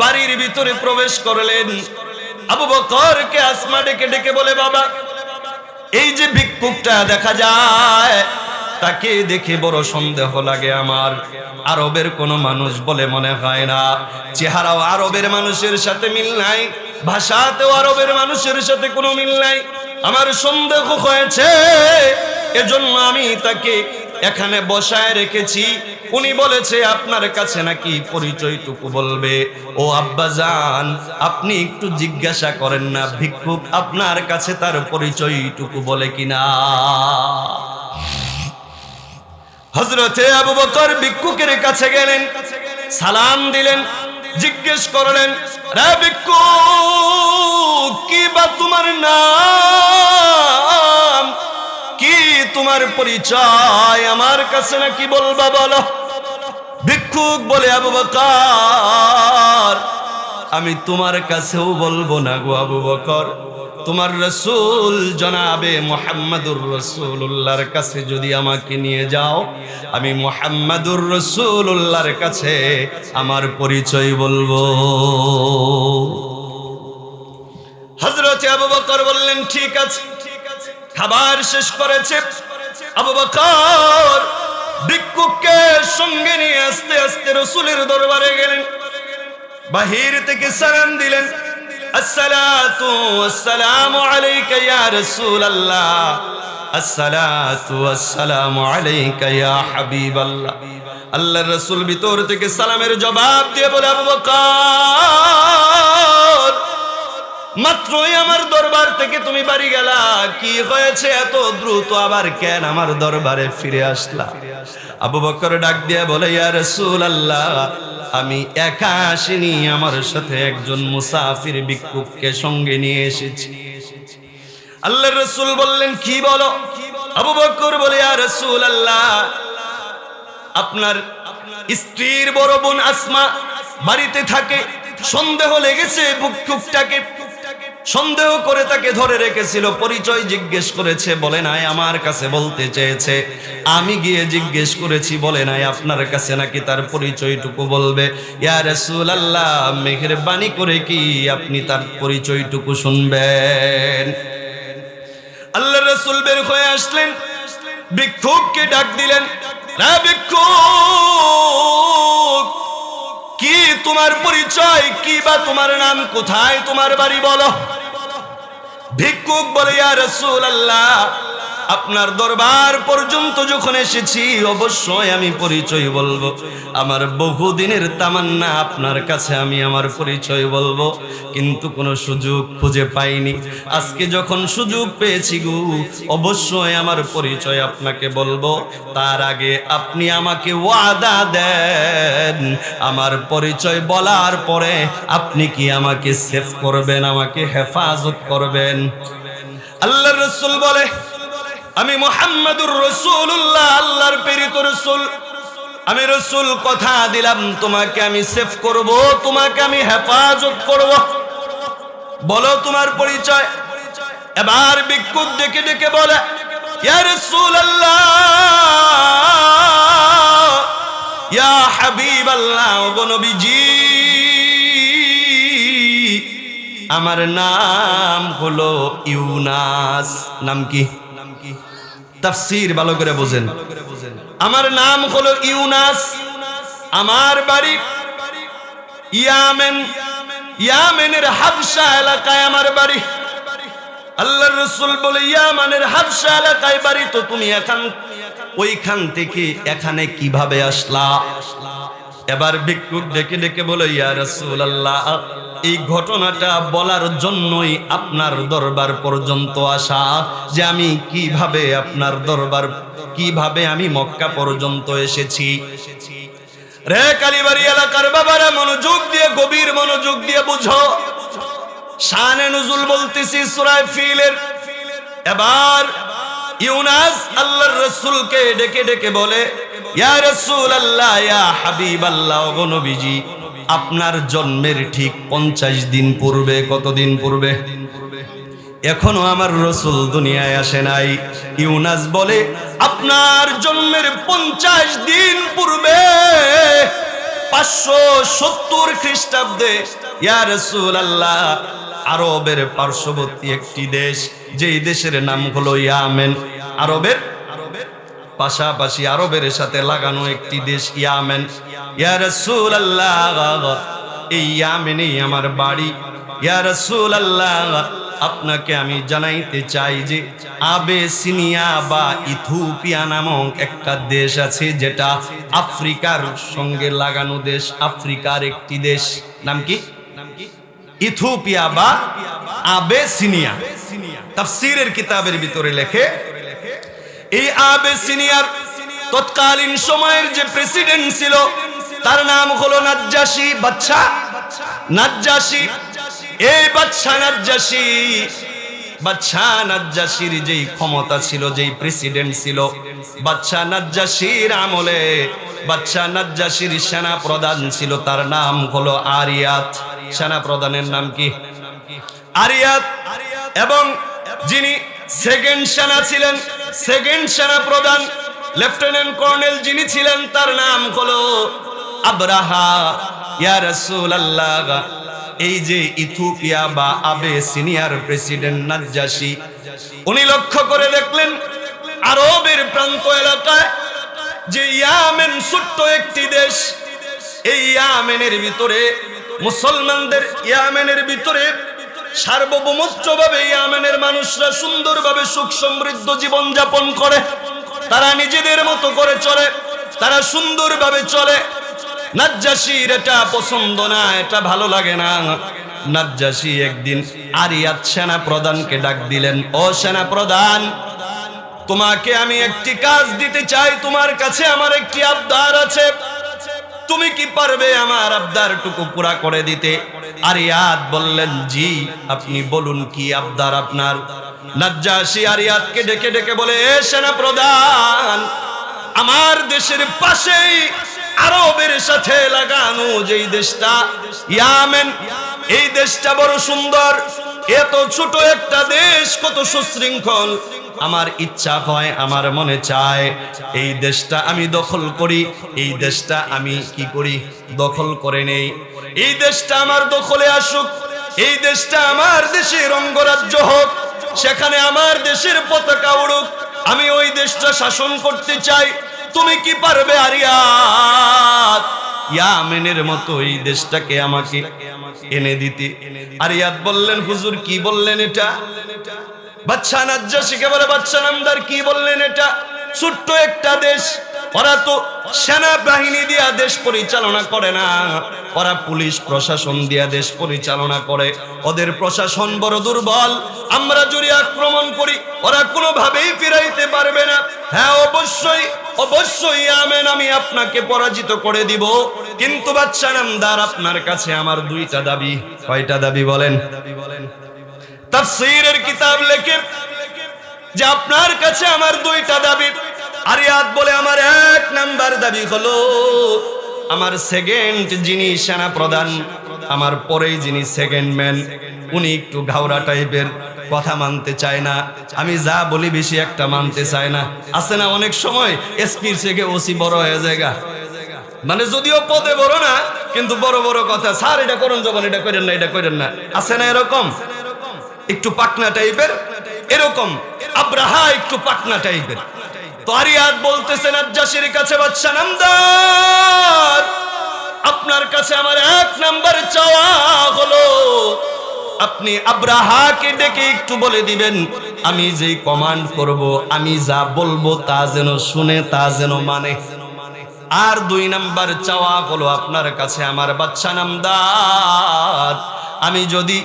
বাড়ির ভিতরে প্রবেশ করলেন। আবু বকরকে আসমা ডেকে ডেকে বলে, বাবা, এই যে ভিক্ষুকটা দেখা যায়, তাকে দেখে বড় সন্দেহ লাগে আমার। আরবের কোনো মানুষ বলে মনে হয় না। চেহারাও আরবের মানুষের সাথে মিল নাই, ভাষাতেও আরবের মানুষের সাথে কোনো মিল নাই। আমার সন্দেহ হয়েছে এজন্য আমি তাকে এখানে বসায় রেখেছি। উনি বলেছে, আপনার কাছে নাকি পরিচয়টুকু বলবে? ও আব্বাজান, আপনি একটু জিজ্ঞাসা করেন না, ভিক্ষুক আপনার কাছে তার পরিচয়টুকু বলে কিনা? হজরতে আবু বকর ভিক্ষুকের কাছে গেলেন, সালাম দিলেন, জিজ্ঞেস করলেন, রে ভিক্ষুক? পরিচয় আমার কাছে নাকি বলবা বলো? ভিক্ষুক বলে, আবু বকর, আমি তোমার কাছেও বলব না গো আবু বকর। তোমার রসুল জনাবে মোহাম্মদুর রসুল রসুল্লাহর কাছে যদি আমাকে নিয়ে যাও, আমি মোহাম্মদুর রসুল রসুল্লাহর কাছে আমার পরিচয় বলব। হজরত আবু বকর বললেন, ঠিক আছে, খাবার শেষ করেছে। আবু বকর ভিক্ষুককে সঙ্গে নিয়ে আস্তে আস্তে রসুলের দরবারে গেলেন। বাহির থেকে সালাম দিলেন। আসসালাতু আসসালামু ভিতর থেকে সালামের জবাব দিয়ে বলে, আবু বকর মাত্রই আমার দরবার থেকে তুমি বাড়ি গেলা। কি হয়েছে এত দ্রুত? আবার কেন আমার দরবারে ফিরে আসলা? আবু বকর ডাক দিয়ে বলে, ইয়া রাসূলুল্লাহ, আমি একা আসিনি। আমার সাথে একজন মুসাফির ভিক্ষুককে সঙ্গে নিয়ে এসেছি। আল্লাহ রসুল বললেন, কি বলো? আবু বকর বলে, ইয়া রাসূলুল্লাহ, আপনার স্ত্রীর বড় বোন আসমা বাড়িতে থাকে। সন্দেহ লেগেছে বুক ভিক্ষুকটাকে সন্দেহ করে তাকে ধরে রেখেছিল, পরিচয় জিজ্ঞেস করেছে, বলে নাই, আমার কাছে বলতে চেয়েছে। আমি গিয়ে জিজ্ঞেস করেছি, বলে নাই, আপনার কাছে নাকি তার পরিচয়টুকু বলবে? ইয়া রাসূলুল্লাহ, মেহেরবানি করে কি আপনি তার পরিচয়টুকু শুনবেন? আল্লাহ রসুল বের হয়ে আসলেন ভিক্ষুককে ডাক দিলেন না ভিক্ষুক কি তোমার পরিচয়? কি বা তোমার নাম? কোথায় তোমার বাড়ি বলো? ভিক্ষুক বলে, ইয়া রাসূলুল্লাহ। আপনার দরবার পর্যন্ত যখন এসেছি, অবশ্যই আমি পরিচয় বলব। আমার বহুদিনের তামান্না আপনার কাছে আমি আমার পরিচয় বলব। কিন্তু কোনো সুযোগ খুঁজে পাইনি। আজকে যখন সুযোগ পেয়েছি গু, অবশ্যই আমার পরিচয় আপনাকে বলব। তার আগে আপনি আমাকে ওয়াদা দেন। আমার পরিচয় বলার পরে আপনি কি আমাকে সেভ করবেন, আমাকে হেফাজত করবেন? আল্লাহ রসুল বলে আমি মোহাম্মদুর রসুল্লাহ আল্লাহর প্রেরিত রসুল। আমি রসুল, কথা দিলাম, তোমাকে আমি সেভ করব, তোমাকে আমি হেফাজত করব। বলো তোমার পরিচয়। এবার ভিক্ষুক ডেকে ডেকে বলে, ইয়া রাসূলুল্লাহ, ইয়া হাবিবাল্লাহ, ও নবীজি, আমার নাম হলো ইউনাস। নাম কি? তাফসীর ভালো করে বোঝেন। আমার নাম হলো ইউনাস। আমার বাড়ি ইয়ামেন। ইয়ামেনের হাবসা এলাকায় আমার বাড়ি। আল্লাহর রসুল বলে, ইয়ামানের হাবসা এলাকায় বাড়ি তো তুমি এখান ওইখান থেকে এখানে কীভাবে আসলা? এবার ভিক্ষুক ডেকে ডেকে বলে, ইয়া রসুল আল্লাহ এই ঘটনাটা বলার জন্যই আপনার দরবার পর্যন্ত আসা। যে আমি কীভাবে আপনার দরবার, কীভাবে আমি মক্কা পর্যন্ত এসেছি? রে কালীবাড়ি এলাকার বাবারা, মনোযোগ দিয়ে, গভীর মনোযোগ দিয়ে বুঝো। শানে নজুল বলতেছি, সুরায় ফিলের। এবার ইউনাস আল্লাহর রসুলকে ডেকে ডেকে বলে, ইয়া রসুল আল্লাহ ইয়া হাবিব আল্লাহ নবীজি, আপনার জন্মের ঠিক পঞ্চাশ দিন পূর্বে, কতদিন পূর্বে? এখনও আমার রসুল দুনিয়ায় আসে নাই। ইউনাস বলে, আপনার জন্মের পঞ্চাশ দিন পূর্বে সত্তর খ্রিস্টাব্দে, ইয়া রসুল আল্লাহ আরবের পার্শ্ববর্তী একটি দেশ, যেই দেশের নাম হলো ইয়ামেন। আরবের পাশাপাশি আরবের সাথে লাগানো একটি দেশ ইয়ামেন। ইয়া রসুল আল্লাহ এই ইয়ামেনেই আমার বাড়ি। ইয়া রসুল আল্লাহ আপনাকে আমি জানাইতে চাই যে আবে সিনিয়া বা ইথিওপিয়া নামক একটা দেশ আছে যেটা আফ্রিকার সঙ্গে লাগানো দেশ, আফ্রিকার একটি দেশ। নাম কি? ইথিওপিয়া বা আবে সিনিয়া তাফসিরের কিতাবের ভিতরে লেখে, এই আবে সিনিয়ার তৎকালীন সময়ের যে প্রেসিডেন্ট ছিল, তার নাম হলো নাজ্জাসি বাচ্চা নাজ্জাসি এই বাচ্চা নাজ্জাসি বাচ্চা নাজ্জাসির যেই ক্ষমতা ছিল, যেই প্রেসিডেন্ট ছিল বাচ্চা নাজ্জাসির আমলে বাচ্চা নাজ্জাসির সেনা প্রধান ছিল, তার নাম হলো আরিয়াত। সেনা প্রধানের নাম কি? আরিয়াত। এবং যিনি সেকেন্ড সেনা ছিলেন সেকেন্ড সেনা প্রধান লেফটেন্যান্ট কর্নেল যিনি ছিলেন, তার নাম হলো আবরাহা। ইয়া এই যে ইথিওপিয়া বা আবে সিনিয়র প্রেসিডেন্ট নাজ্জাসি, উনি লক্ষ্য করে দেখলেন আরবের প্রান্ত এলাকায় যে ইয়ামেন ছোট্ট একটি দেশ, এই ইয়ামেনের ভিতরে, মুসলমানদের ইয়ামেনের ভিতরে সার্বভৌমত্বভাবে ইয়ামেনের মানুষরা সুন্দরভাবে সুখ সমৃদ্ধ জীবন যাপন করে। তারা নিজেদের মতো করে চলে, তারা সুন্দরভাবে চলে। নাজ্জাসির এটা পছন্দ না, এটা ভালো লাগে না। নাজ্জাসি একদিন আরিয়াত সেনা প্রধানকে ডাক দিলেন, ও সেনা প্রধান তোমাকে আমি একটি কাজ দিতে চাই, তোমার কাছে আমার একটি আবদার আছে। তুমি কি পারবে আমার আবদারটুকু পুরা করে দিতে? আরিয়াত বললেন, জি, আপনি বলুন কি আবদার আপনার? নাজ্জাসি আরিয়াতকে ডেকে ডেকে বলে, এ সেনা প্রধান আমার দেশের পাশেই আরবের সাথে লাগানো যেই দেশটা, ইয়ামেন, এই দেশটা বড় সুন্দর। এত ছোট একটা দেশ, কত সুশৃঙ্খল। আমার ইচ্ছা হয়, আমার মনে চায়, এই দেশটা আমি দখল করি, এই দেশটা আমি কি করি, দখল করে নেই। এই দেশটা আমার দখলে আসুক, এই দেশটা আমার দেশের অঙ্গরাজ্য হোক, সেখানে আমার দেশের পতাকা উড়ুক। আমি ওই দেশটা শাসন করতে চাই তুমি কি পারবে, আরিয়াত? ইয়ামেনের মতো এই দেশটাকে আমাকে এনে দিতে। আরিয়াত বললেন, হুজুর, কি বললেন এটা? বাচ্চা নাজ্জাসীকে বলে বাচ্চা নামদার, কি বললেন এটা? ছোট্ট একটা দেশ, ওরা তো সেনা বাহিনী দিয়া দেশ পরিচালনা করে না। ওরা পুলিশ প্রশাসন দিয়া দেশ পরিচালনা করে। ওদের প্রশাসন বড় দুর্বল। আমরা যদি আক্রমণ করি, ওরা কোনোভাবেই ফিরাইতে পারবে না। হ্যাঁ অবশ্যই অবশ্যই আমেন, আমি আপনাকে পরাজিত করে দিব। কিন্তু বাচ্চা নামদার, আপনার কাছে আমার দুইটা দাবি। কয়টা দাবি বলেন? তাফসীরের কিতাব লেখে যে আপনার কাছে আমার দুইটা দাবি। আরিয়াত বলে, আমার এক নাম্বার দাবি হলো, আমার সেকেন্ড যিনি সেনা প্রধান আমার পরেই যিনি সেকেন্ড ম্যান উনি একটু ঘাওড়া টাইপের কথা মানতে চায় না। আমি যা বলি বেশি একটা মানতে চায় না। আছে না অনেক সময় এসপির থেকে ওসি বড় হয়ে জায়গা মানে যদিও পদে বড় না, কিন্তু বড় বড় কথা, স্যার, এটা করুন যখন, এটা করেন না, এটা করেন না। আছে না এরকম? একটু পাকনা টাইপের? এরকম? আব্রাহা একটু পাকনা টাইপের। তো আরিয়াত বলতেছেন আজ্জাসির কাছে বাচ্চা নামদার। আপনার কাছে আমার এক নাম্বার চাওয়া হলো। আপনি আব্রাহাকে ডেকে একটু বলে দিবেন, আমি যেই কমান্ড করব, আমি যা বলব তা যেন শুনে, তা যেন মানে। আর দুই নাম্বার চাওয়া হলো আপনার কাছে, আমার বাচ্চা নামদার আমি যদি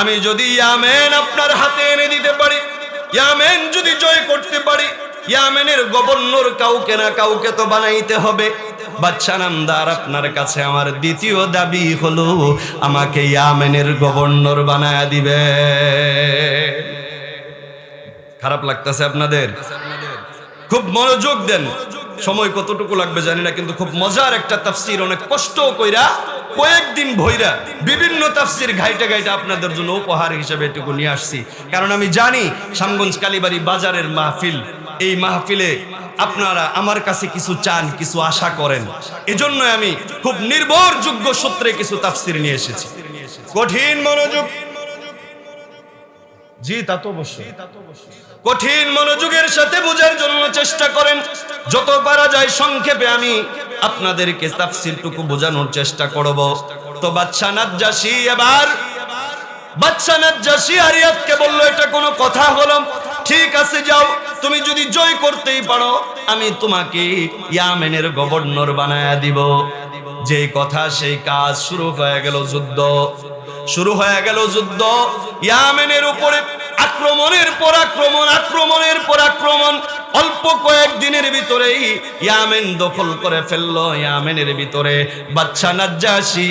আমি যদি ইয়ামেন আপনার হাতে এনে দিতে পারি, ইয়ামেন যদি জয় করতে পারি, ইয়ামেনের গভর্নর কাউকে না কাউকে তো বানাইতে হবে। বাচ্চা নামদার আপনার কাছে আমার দ্বিতীয় দাবি হলো, আমাকে ইয়ামেনের গভর্নর বানায় দিবে। খারাপ লাগতেছে আপনাদের? খুব মনোযোগ দেন। সময় কতটুকু লাগবে জানি না, কিন্তু খুব মজার একটা তাফসির, অনেক কষ্ট কইরা কয়েকদিন ভৈরা বিভিন্ন তাফসির ঘাইটা ঘাইটা আপনাদের জন্য উপহার হিসেবে এটুকু নিয়ে আসছি। কারণ আমি জানি সামগঞ্জ কালীবাড়ি বাজারের মাহফিল, এই মাহফিলে আপনারা আমার কাছে কিছু চান, কিছু আশা করেন। এজন্য আমি খুব নির্ভরযোগ্য সূত্রে কিছু তাফসির নিয়ে এসেছি। কঠিন মনোযোগ জি তা তো অবশ্যই। কঠিন মনোযোগের সাথে বোঝার জন্য চেষ্টা করেন। যত পারা যায় সংক্ষেপে আমি আপনাদেরকে তাফসিরটুকু বোঝানোর চেষ্টা করব। তো বাচ্চা নাজ্জাসি এবার বাচ্চা নাজ্জাসি আরিয়াতকে বলল এটা কোনো কথা হলো? ঠিক আছে যাও। তুমি যদি জয় করতেই পারো আমি তোমাকে ইয়ামেনের গভর্নর বানায়া দিব। যে কথা সেই কাজ শুরু হয়ে গেল যুদ্ধ। শুরু হয়ে গেল যুদ্ধ। ইয়ামেনের উপরে আক্রমণের পর আক্রমণ, আক্রমণের পর আক্রমণ। অল্প কয়েকদিনের ভিতরেই ইয়ামেন দখল করে ফেলল ইয়ামেনের ভিতরে। বাচ্চা নাজ্জাসি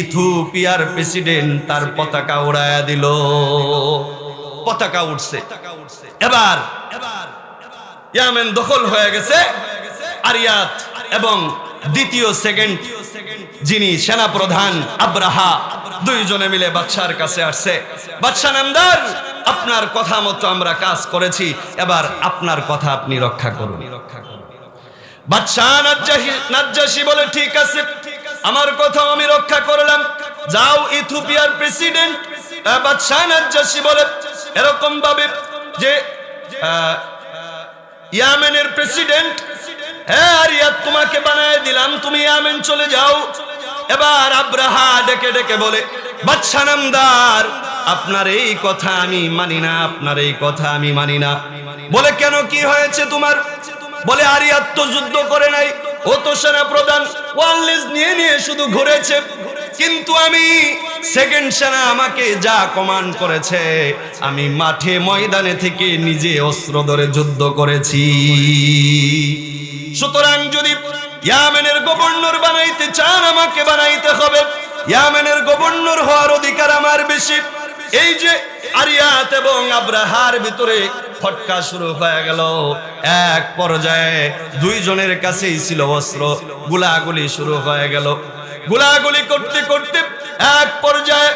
ইথিওপিয়ার প্রেসিডেন্ট তার পতাকা উড়ায়া দিল। পতাকা উঠছে এবার ইয়ামেন দখল হয়ে গেছে আরিয়াত এবং দ্বিতীয় সেকেন্ড যিনি সেনাপ্রধান আব্রাহা দুইজনে মিলে বাদশার কাছে আসছে। বাদশা নামদার, আপনার কথা মতো আমরা কাজ করেছি, এবার আপনার কথা আপনি রক্ষা করুন। বলে, ঠিক আছে, আমার কথা আমি রক্ষা করলাম। যাও ইথিওপিয়ার প্রেসিডেন্ট। বলে, এরকম ভাবে যে ইয়ামেনের প্রেসিডেন্ট হ্যাঁ আরিয়াত তোমাকে বানায় দিলাম, তুমি ইয়ামেন চলে যাও। এবার আব্রাহা ডেকে ডেকে বলে, বাদশা নামদার, আপনার এই কথা আমি মানি না, আপনার এই কথা আমি মানি না। বলে, কেন, কি হয়েছে তোমার? বলে আরিয়াত তো যুদ্ধ করে নাই, ও তো সেনা প্রধান নিয়ে নিয়ে শুধু ঘুরেছে। কিন্তু আমি সেকেন্ড সেনা আমাকে যা কমান্ড করেছে, আমি মাঠে ময়দানে থেকে নিজে অস্ত্র ধরে যুদ্ধ করেছি। সুতরাং যদি ইয়ামেনের গভর্নর বানাইতে চান, আমাকে বানাইতে হবে। ইয়ামেনের গভর্নর হওয়ার অধিকার আমার বেশি। এই যে আরিয়াত এবং আব্রাহার ভিতরে ফটকা শুরু হয়ে গেল। এক পর্যায়ে দুইজনের কাছেই ছিল অস্ত্র। গুলাগুলি শুরু হয়ে গেল। গুলাগুলি করতে করতে এক পর্যায়ে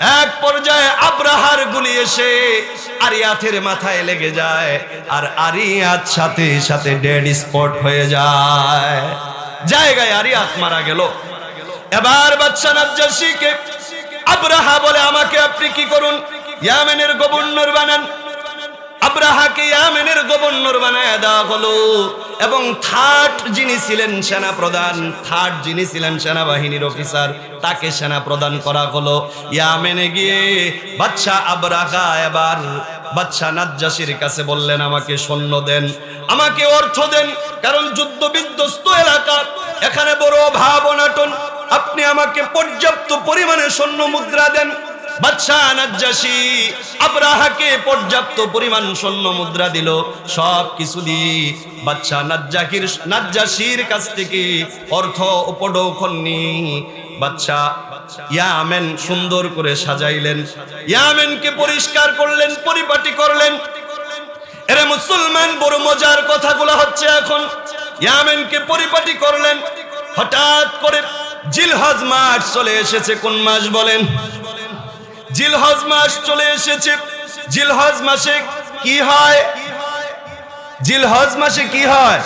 এক পর্যায়ে আব্রাহার গুলি এসে আরিয়াতের মাথায় লেগে যায় আর আরিয়াত সাথে সাথে ডেড স্পট হয়ে যায়। জায়গায় আরিয়াত মারা গেল। এবার বাচ্চা নাজ্জাসীকে আব্রাহা বলে, আমাকে আপনি কি করুন? ইয়ামেনের গভর্নর বানান। আব্রাহাকে ইয়ামেনের গভর্নর বানায় দেওয়া হলো। এবং থার্ড যিনি ছিলেন সেনা প্রধান থার্ড যিনি ছিলেন সেনাবাহিনীর অফিসার তাকে সেনা প্রদান করা হলো। ইয়ামেনে গিয়ে বাচ্চা আবরাহা এবার বাচ্চা নাজ্জাসির কাছে বললেন, আমাকে সৈন্য দেন, আমাকে অর্থ দেন, কারণ যুদ্ধ বিধ্বস্ত এলাকা, এখানে বড় অভাব অনাটন। আপনি আমাকে পর্যাপ্ত পরিমাণে সৈন্য মুদ্রা দেন সুন্দর করে সাজাইলেন। ইয়ামেনকে পরিষ্কার করলেন, পরিপাটি করলেন। এরে মুসলমান, বড় মজার কথাগুলো হচ্ছে এখন। ইয়ামেনকে পরিপাটি করলেন। হঠাৎ করে জিলহজ মাস চলে এসেছে, কোন মাস বলেন? জিলহজ মাস চলে এসেছে। জিলহজ মাসে কি হয়? জিলহজ মাসে কি হয়?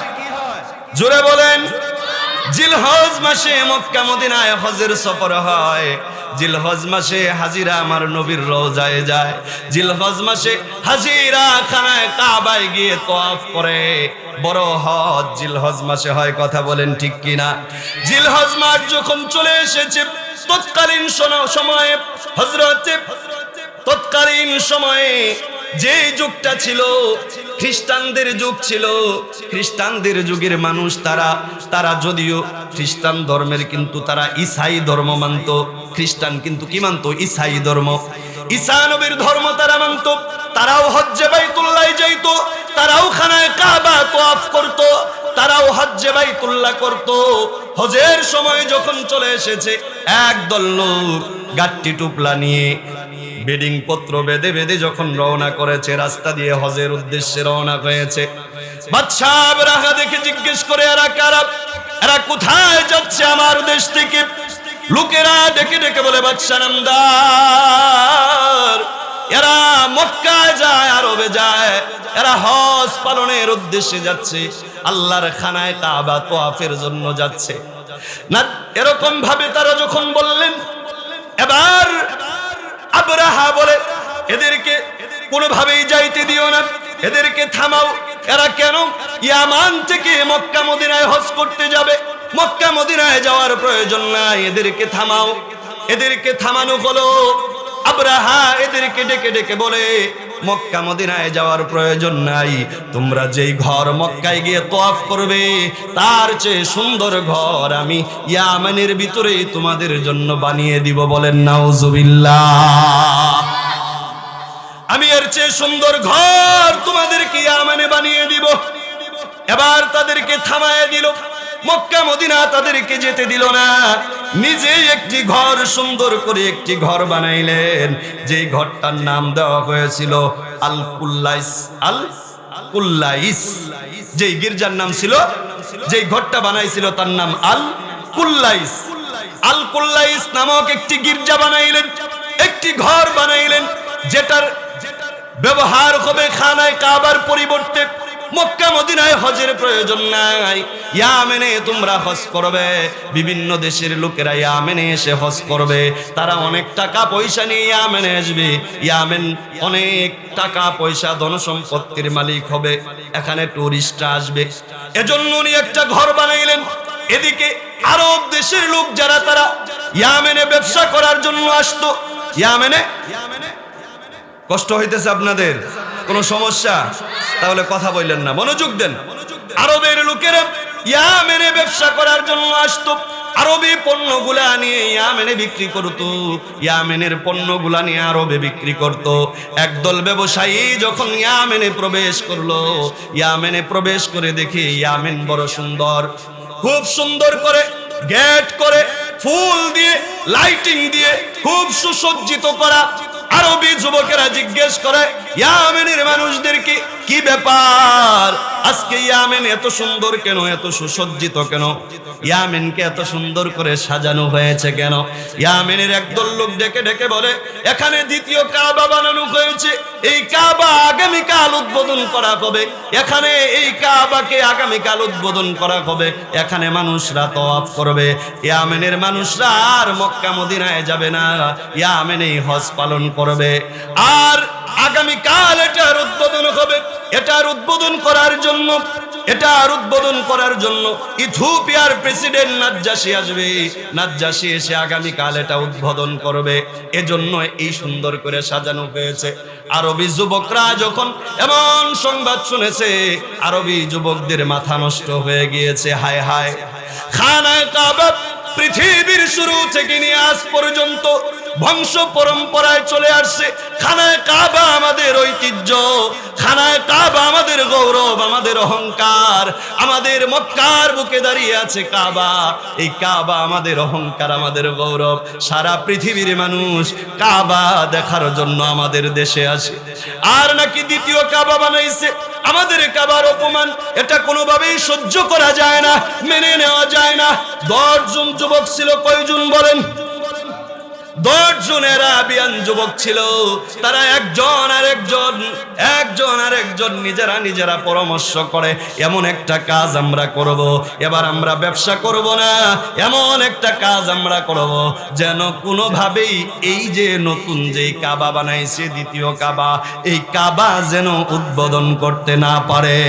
জোরে বলেন। জিলহজ মাসে মক্কা মদিনায় হজের সফর হয়। জিলহজ মাসে হাজিরা আমার নবীর রোজায় যায়। জিলহজ মাসে হাজিরা খানায় কাবায় গিয়ে তোয়াফ করে। বড় হজ জিলহজ মাসে হয়, কথা বলেন ঠিক কিনা? জিলহজ মাস যখন চলে এসেছে তৎকালীন সময়ে হজরতে তৎকালীন সময়ে যে যুগটা ছিল, খ্রিস্টানদের যুগ ছিল, খ্রিস্টানদের যুগের মানুষ তারা তারা যদিও খ্রিস্টান ধর্মের কিন্তু তারা ইসাই ধর্ম মানত, খ্রিস্টান কিন্তু কি মানত? ইসাই ধর্ম। ঈসা নবীর ধর্ম তারা মানত, তারাও হজ্জে বাইতুল্লাহ যাইতো তারাও খানায় কাবা তোয়াফ করতো, তারাও হজ্জে বাইতুল্লাহ করত। হজের সময় যখন চলে এসেছে, একদল লোক গাট্টি টুপলা নিয়ে বেডিং পত্র বেঁধে বেঁধে যখন রওনা করেছে, রাস্তা দিয়ে হজের উদ্দেশ্যে রওনা হয়েছে। বাদশাহ রাহা দেখে জিজ্ঞেস করে, এরা কারা? এরা কোথায় যাচ্ছে আমার দেশ থেকে? লোকেরা ডেকে ডেকে বলে, বাদশাহ নামদার এরা মক্কায় যায়, আরবে যায়। এরা হজ পালনের উদ্দেশ্যে যাচ্ছে। আল্লাহর খানায় কাবা, তোয়াফের জন্য যাচ্ছে। না, এরকম ভাবে তারা যখন বললেন, এবার আবরাহা বলে, এদেরকে কোনোভাবেই যাইতে দিও না। এদেরকে থামাও। এরা কেন ইয়ামান থেকে মক্কা মদিনায় হজ করতে যাবে? মক্কা মদিনায় যাওয়ার প্রয়োজন নাই। এদেরকে থামাও। এদেরকে থামানো হলো। আবরাহা এদেরকে ডেকে ডেকে বলে, মক্কা মদিনায় যাওয়ার প্রয়োজন নাই। তোমরা যেই ঘর মক্কায় গিয়ে তোয়াফ করবে, তার চেয়ে সুন্দর ঘর আমি ইয়ামানের ভিতরে তোমাদের জন্য বানিয়ে দিব বলেন, নাউজুবিল্লাহ। আমি এর চেয়ে সুন্দর ঘর তোমাদেরকে ইয়ামানে বানিয়ে দিব। এবার তাদেরকে থামায় দিল। মক্কা, মদিনা তাদেরকে যেতে দিল না। নিজেই একটি ঘর সুন্দর করে একটি ঘর বানাইলেন। যেই ঘরটার নাম দেওয়া হয়েছিল আল কুল্লাইস আল কুল্লাইস যেই গির্জার নাম ছিল, যেই ঘরটা বানাইছিল তার নাম আল কুল্লাইস আল কুল্লাইস নামক একটি গির্জা বানাইলেন, একটি ঘর বানাইলেন, যেটার ব্যবহার হবে খানায় কাবার পরিবর্তে। মক্কা মদিনায় হজের প্রয়োজন নাই। ইয়ামেনে তোমরা হজ করবে। বিভিন্ন দেশের লোকেরা ইয়ামেনে এসে হজ করবে। তারা অনেক টাকা পয়সা নিয়ে ইয়ামেনে আসবে। ইয়ামেন অনেক টাকা পয়সা ধন সম্পত্তির মালিক হবে। এখানে টুরিস্টরা আসবে। এজন্য উনি একটা ঘর বানাইলেন। এদিকে আরব দেশের লোক যারা, তারা ইয়ামেনে ব্যবসা করার জন্য আসতো। ইয়ামেনে কষ্ট হইতেছে আপনাদের? কোনো সমস্যা? তাহলে কথা বললেন না, মনোযোগ দেন। আরবের লোকেরা ইয়ামেনে ব্যবসা করার জন্য আসতো। আরবি পণ্যগুলা নিয়ে ইয়ামেনে বিক্রি করতো। ইয়ামেনের পণ্যগুলা নিয়ে আরবে বিক্রি করত। একদল ব্যবসায়ী যখন ইয়ামেনে প্রবেশ করল, ইয়ামেনে প্রবেশ করে দেখি ইয়ামেন বড় সুন্দর। খুব সুন্দর করে গেট করে ফুল দিয়ে, লাইটিং দিয়ে, খুব সুসজ্জিত করা। আরবি যুবকেরা জিজ্ঞেস করে, ইয়ামেনের মানুষদেরকে কি কি ব্যাপার? আজকে ইয়ামেন এত সুন্দর কেন? এত সুসজ্জিত কেন? ইয়ামেনকে এত সুন্দর করে সাজানো হয়েছে কেন? ইয়ামেনের একদল লোক ডেকে ডেকে বলে, এখানে দ্বিতীয় কাবা বানানো হয়েছে। এই কাবা আগামীকাল উদ্বোধন করা হবে। এখানে এই কাবাকে আগামীকাল উদ্বোধন করা হবে। এখানে মানুষরা তওয়াফ করবে। ইয়ামেনের মানুষরা আর মক্কা মদিনায় যাবে না। ইয়ামেনেই হজ পালন করবে। আর আগামীকাল এটার উদ্বোধন হবে। এটার উদ্বোধন করার জন্য, এটার উদ্বোধন করার জন্য ইথিওপিয়ার প্রেসিডেন্ট নাজ্জাসি আসবে। নাজ্জাসি এসে আগামীকাল এটা উদ্বোধন করবে। এজন্য এই সুন্দর করে সাজানো হয়েছে। আরবি যুবকরা যখন এমন সংবাদ শুনেছে, আরবি যুবকদের মাথা নষ্ট হয়ে গিয়েছে। হায় হায়। খানায় কাবা পৃথিবীর শুরু থেকে নিয়ে আজ পর্যন্ত বংশ পরম্পরায় চলে আসছে। খানায় কাবা আমাদের ঐতিহ্য, খানায় কাবা আমাদের গৌরব, আমাদের অহংকার। আমাদের মক্কার বুকে দাঁড়িয়ে আছে কাবা। এই কাবা আমাদের অহংকার, আমাদের গৌরব। সারা পৃথিবীর মানুষ কাবা দেখার জন্য আমাদের দেশে আসে আর নাকি দ্বিতীয় কাবা বানাইছে? আমাদের কাবার অপমান, এটা কোনোভাবেই সহ্য করা যায় না, মেনে নেওয়া যায় না। দশজন যুবক ছিল, কয়জন বলেন? দশজন আরাবিয়ান যুবক ছিল। তারা একজন আর একজন একজন আর একজন নিজেরা নিজেরা পরামর্শ করে, এমন একটা কাজ আমরা করব, এবার আমরা ব্যবসা করব না, এমন একটা কাজ আমরা করব। যেন কোনোভাবেই এই যে নতুন যে কাবা বানাইছে, দ্বিতীয় কাবা, এই কাবা যেন উদ্বোধন করতে না পারে।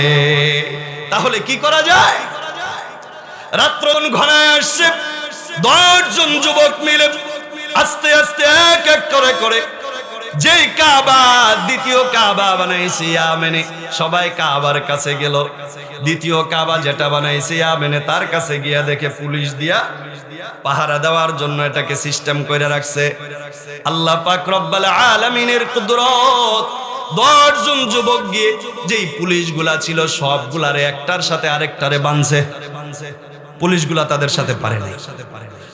তাহলে কি করা যায়? রাত্র ঘনায় আসছে, দশজন যুবক মিলে আস্তে আস্তে এক এক করে করে। যেই কাবা, দ্বিতীয় কাবা বানাইছে মেনে সবাই কাবার কাছে গেল। দ্বিতীয় কাবা যেটা বানাইছে মেনে তার কাছে গিয়া দেখে পুলিশ দিয়া পাহারা দেওয়ার জন্য এটাকে সিস্টেম করে রাখছে। আল্লাহ পাক রব্বাল আলামিনের কুদরত দশজন যুবক গিয়ে যেই পুলিশগুলা ছিল, সবগুলারে একটার সাথে আরেকটারে বানছে। পুলিশগুলা তাদের সাথে পারে নাই।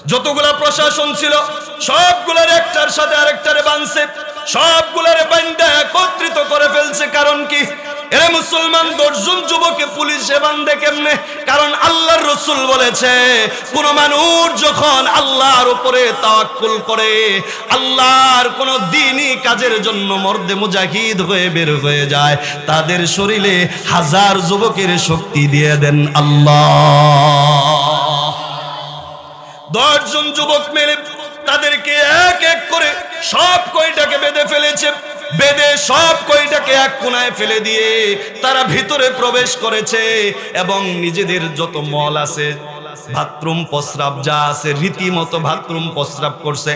যতগুলা প্রশাসন ছিল, সবগুলার একটার সাথে আরেকটারে বানছে, সবগুলারে বান্দা একত্রিত করে ফেলছে। কারণ কি? এরে মুসলমান দশজন যুবকে পুলিশে বান্ধে কেমনে? কারণ আল্লাহর রসুল বলেছে, কোন মানুষ যখন আল্লাহর উপরে তাওয়াক্কুল করে, আল্লাহর কোন দিনই কাজের জন্য মর্দে মুজাহিদ হয়ে বের হয়ে যায়। তাদের শরীরে হাজার যুবকের শক্তি দিয়ে দেন আল্লাহ। দশজন যুবক মেলে তাদেরকে এক এক করে সব কয়টাকে বেঁধে ফেলেছে বেদে সব কয়টাকে এক কোনায় ফেলে দিয়ে তারা ভিতরে প্রবেশ করেছে এবং নিজেদের যত মল আছে বাথরুম প্রস্রাব যা আছে, রীতিমতো বাথরুম প্রস্রাব করছে।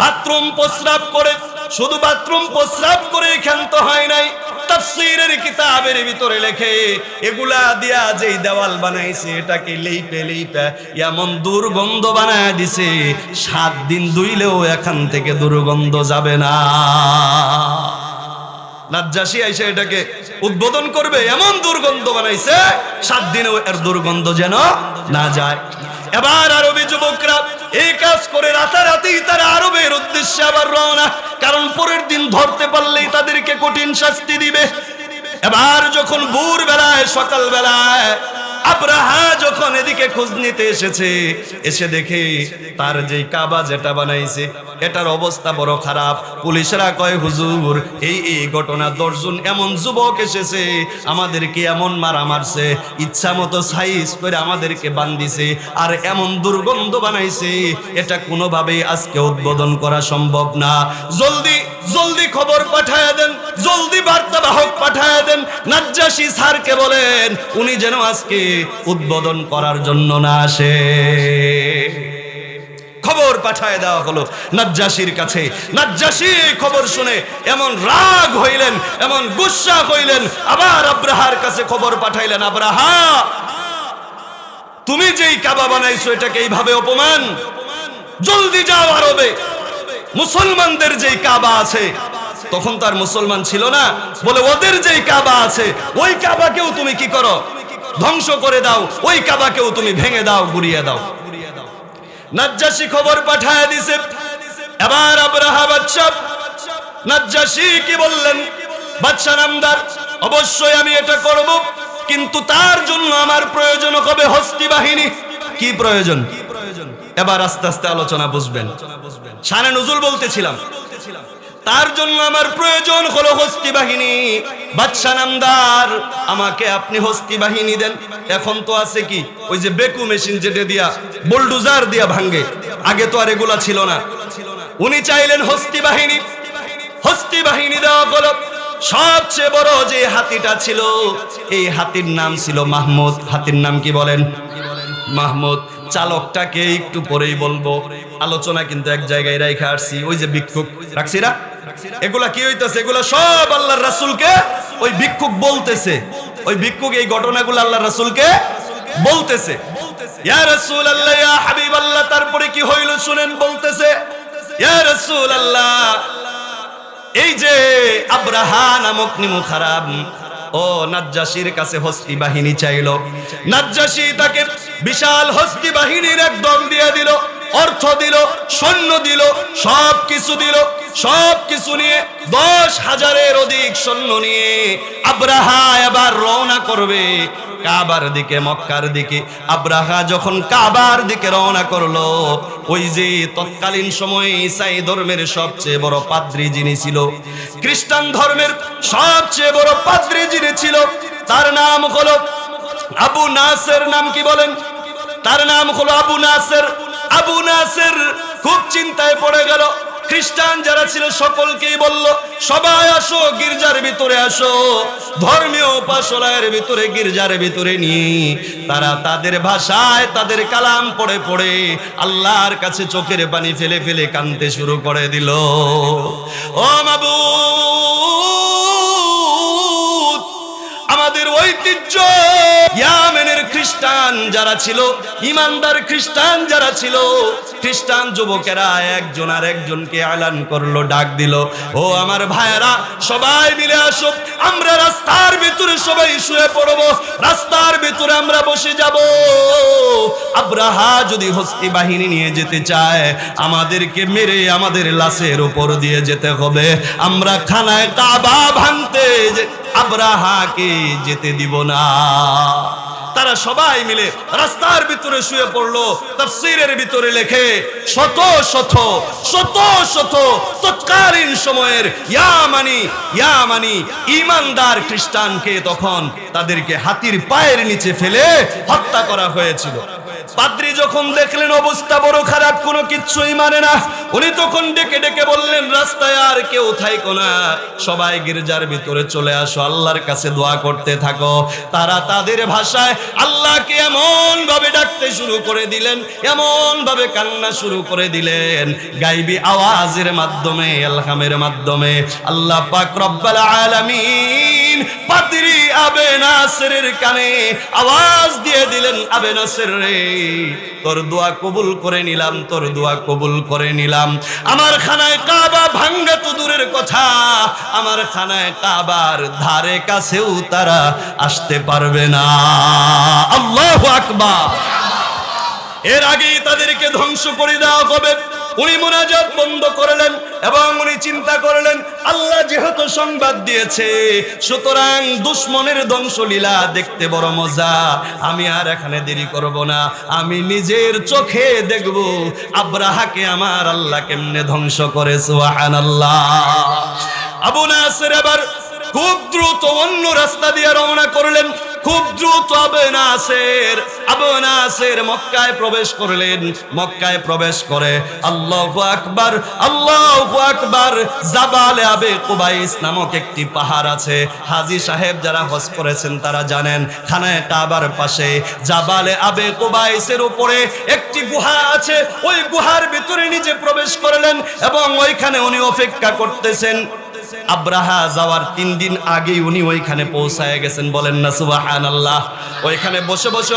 বাথরুম প্রস্রাব করে, শুধু বাথরুম প্রস্রাব করে ক্ষান্ত হয় নাই। তাফসীরের কিতাবের ভিতরে লেখে, এগুলা দিয়া যেই দেওয়াল বানাইছে, এটাকে লেইপে লেইপে, এমন দুর্গন্ধ বানায় দিছে, সাত দিন দুইলেও এখান থেকে দুর্গন্ধ যাবে না। লাজ্জাসী আইসে এটাকে উদ্বোধন করবে, এমন দুর্গন্ধ বানাইছে, সাত দিনেও এর দুর্গন্ধ যেন না যায়। এবার আরবি যুবকরা এই কাজ করে, রাতারাতি তারা আরবের উদ্দেশ্যে আবার রওনা, কারণ পরের দিন ধরতে পারলেই তাদেরকে কঠিন শাস্তি দিবে। এবার যখন ভোর বেলায় সকাল বেলায় আব্রাহা যখন এদিকে খোঁজ নিতে এসেছে, এসে দেখে তার যে কাবা যেটা বানাইছে, এটার অবস্থা বড় খারাপ। পুলিশরা কয়, হুজুর, এই এই ঘটনা দশজন এমন যুবক এসেছে, আমাদেরকে এমন মারা মারছে, ইচ্ছা মতো সাইজ করে আমাদেরকে বান্দিছে আর এমন দুর্গন্ধ বানাইছে, এটা কোনোভাবেই আজকে উদ্বোধন করা সম্ভব না। জলদি জলদি খবর পাঠায় দেন, জলদি বার্তা বাহক পাঠায় দেন। নাজ্জাসী স্যারকে বলেন, উনি যেন আজকে উদ্বোধন করার জন্য না আসে। খবর পাঠায় দেওয়া হলো নাজ্জাসীর কাছে। নাজ্জাসী খবর শুনে এমন রাগ হইলেন, এমন গুসা হইলেন, আবার আব্রাহার কাছে খবর পাঠাইলেন, আব্রাহা, তুমি যেই কাবা বানাইছো, এটাকে এইভাবে অপমান। জলদি যাও আরবে। মুসলমানদের যেই কাবা আছে, তখন তার মুসলমান ছিল না। বলে, ওদের যেই কাবা আছে, ওই কাবাকেও তুমি কি করো? ধ্বংস করে দাও, ওই কাবাকেও তুমি ভেঙে দাও, গুড়িয়ে দাও। নাজ্জাসী খবর পাঠায় দিছে। এবার আব্রাহা বাচ্চা নাজ্জাসী কি বললেন? বাচ্চা নামদার, অবশ্যই আমি এটা করব, কিন্তু তার জন্য আমার প্রয়োজন হবে হস্তি বাহিনী। কি প্রয়োজন? এবার আস্তে আস্তে আলোচনা বুঝবেন। শানে নজুল বলতেছিলাম, তার জন্য আমার প্রয়োজন হলো হস্তি বাহিনী। বাদশা নামদার, আমাকে আপনি হস্তি বাহিনী দেন। এখন তো আছে কি, ওই যে বেকু মেশিন যেটা দিয়া, বোল্ডুজার দিয়া ভাঙ্গে। আগে তো আর এগুলা ছিল না। উনি চাইলেন হস্তি বাহিনী। হস্তি বাহিনী দেওয়া হলো। সবচেয়ে বড় যে হাতিটা ছিল, এই হাতির নাম ছিল মাহমুদ। হাতির নাম কি বলেন? মাহমুদ। চালকটাকে একটু পরেই বলব, আলোচনা কিন্তু এক জায়গায় রাইখা আসছি, ওই যে ভিক্ষুক রাখছি না এগুলা কি হইতেছে? এগুলা সব আল্লাহর রাসূলকে ওই ভিক্ষুক বলতেছে। ওই ভিক্ষুক এই ঘটনাগুলো আল্লাহর রাসূলকে বলতেছে। ইয়া রাসূলুল্লাহ, ইয়া হাবিবাল্লাহ, তারপরে কি হইল শুনেন, বলতেছে। ইয়া রাসূলুল্লাহ, এই যে আব্রাহা নামক নিমু খারাপ ও নাজ্জাসির কাছে হস্তি বাহিনী চাইলো। নাজ্জাসি তাকে বিশাল হস্তি বাহিনীর এক দল দিয়ে দিল। অর্থ দিল, সৈন্য দিল সব কিছু দিল সব কিছু নিয়ে দশ হাজারের অধিক সৈন্য নিয়ে আব্রাহা এবার রওনা করবে। কাবার দিকে, মক্কার দিকে। আব্রাহা যখন কাবার দিকে রওনা করল, ওই যে তৎকালীন সময়ে ইসাই ধর্মের সবচেয়ে বড় পাদ্রী যিনি ছিল, খ্রিস্টান ধর্মের সবচেয়ে বড় পাদ্রী যিনি ছিল, তার নাম হলো আবু নাসের, নাম কি বলেন? তার নাম হলো আবু নাসের। আবু নাসের খুব চিন্তায় পড়ে গেল। খ্রিস্টান যারা ছিল সকলকেই বলল, সবাই আসো, গির্জার ভিতরে আসো। ধর্মীয় উপাসনায়ের ভিতরে, গির্জার ভিতরে নিয়ে তারা তাদের ভাষায়, তাদের কালাম পড়ে পড়ে আল্লাহর কাছে চোখের পানি ফেলে ফেলে কানতে শুরু করে দিল। ও মাবুদ! আমাদের ঐতিহ্য। ইয়ামেনের খ্রিস্টান যারা ছিল, ইমানদার খ্রিস্টান যারা ছিল, খ্রিস্টান যুবকেরা একজন আর একজনকে আলান করল, ডাক দিল, ও আমার ভাইয়েরা, সবাই মিলে আসো আমরা রাস্তার ভিতরে সবাই শুয়ে পড়ব, রাস্তার ভিতরে আমরা বসে যাব। আব্রাহা যদি হস্তি বাহিনী নিয়ে যেতে চায়, আমাদেরকে মেরে আমাদের লাশের উপর দিয়ে যেতে হবে। আমরা খানায় কাবা ভাঙতে যে- আব্রাহাকে যেতে দিব না। তারা সবাই মিলে রাস্তার ভিতরে শুয়ে পড়ল, তাফসীরের ভিতরে লেখে, শত শত শত শত তৎকালীন সময়ের ইয়ামানি ইয়ামানি ইমানদার খ্রিস্টানকে তখন তাদেরকে হাতির পায়ের নিচে ফেলে হত্যা করা হয়েছিল। পাদ্রী যখন দেখলেন অবস্থা বড় খারাপ, কোনো কিচ্ছুই মানে না। উনি তখন ডেকে ডেকে বললেন, রাস্তায় আর কেউ থাইকো না। সবাই গির্জার ভিতরে চলে আসো, আল্লাহর কাছে দোয়া করতে থাকো। তারা তাদের ভাষায় আল্লাহকে এমন ভাবে ডাকতে শুরু করে দিলেন এমন ভাবে কান্না শুরু করে দিলেন। গাইবি আওয়াজের মাধ্যমে, আলহামের মাধ্যমে আল্লাহ পাক রব্বাল আলামিন পাদ্রী আবে নাসেরের কানে আওয়াজ দিয়ে দিলেন, আবে নাসের রে, তোর দোয়া কবুল করে নিলাম, তোর দোয়া কবুল করে নিলাম। আমার খানায় কাবা তো দূরের কথা, আমার খানায় কাবার ধারে কাছেও তারা আসতে পারবে না। আল্লাহু আকবার। এর আগেই তাদেরকে ধ্বংস করে দেওয়া হবে। উনি মোনাজাত বন্ধ করলেন এবং উনি চিন্তা করলেন, আল্লাহ যেহেতু সংবাদ দিয়েছে, সুতরাং দুশ্মনের ধ্বংসলীলা দেখতে বড় মজা। আমি আর এখানে দেরি করব না, আমি নিজের চোখে দেখব আব্রাহাকে আমার আল্লাহ কেমনে ধ্বংস করে, সুবহানাল্লাহ। আবু নাসের খুব দ্রুত অন্য রাস্তা দিয়ে রওনা করলেন। খুব দ্রুত আবে নাসের, আবু নাসের মক্কায় প্রবেশ করলেন। মক্কায় প্রবেশ করে আল্লাহু আকবার আল্লাহু আকবার, জাবালে আবে কুবাইস নামক একটি পাহাড় আছে। হাজী সাহেব যারা হজ করেছেন তারা জানেন খানায় কাবার পাশে জাবালে আবে কুবাইসের উপরে একটি গুহা আছে। ওই গুহার ভিতরে নিজে প্রবেশ করলেন এবং ওইখানে উনি অপেক্ষা করতেছেন। আব্রাহা যাওয়ার তিন দিন আগেই উনি ওইখানে পৌঁছায় গেছেন। বলেন না সুবাহান আল্লাহ ওইখানে বসে বসে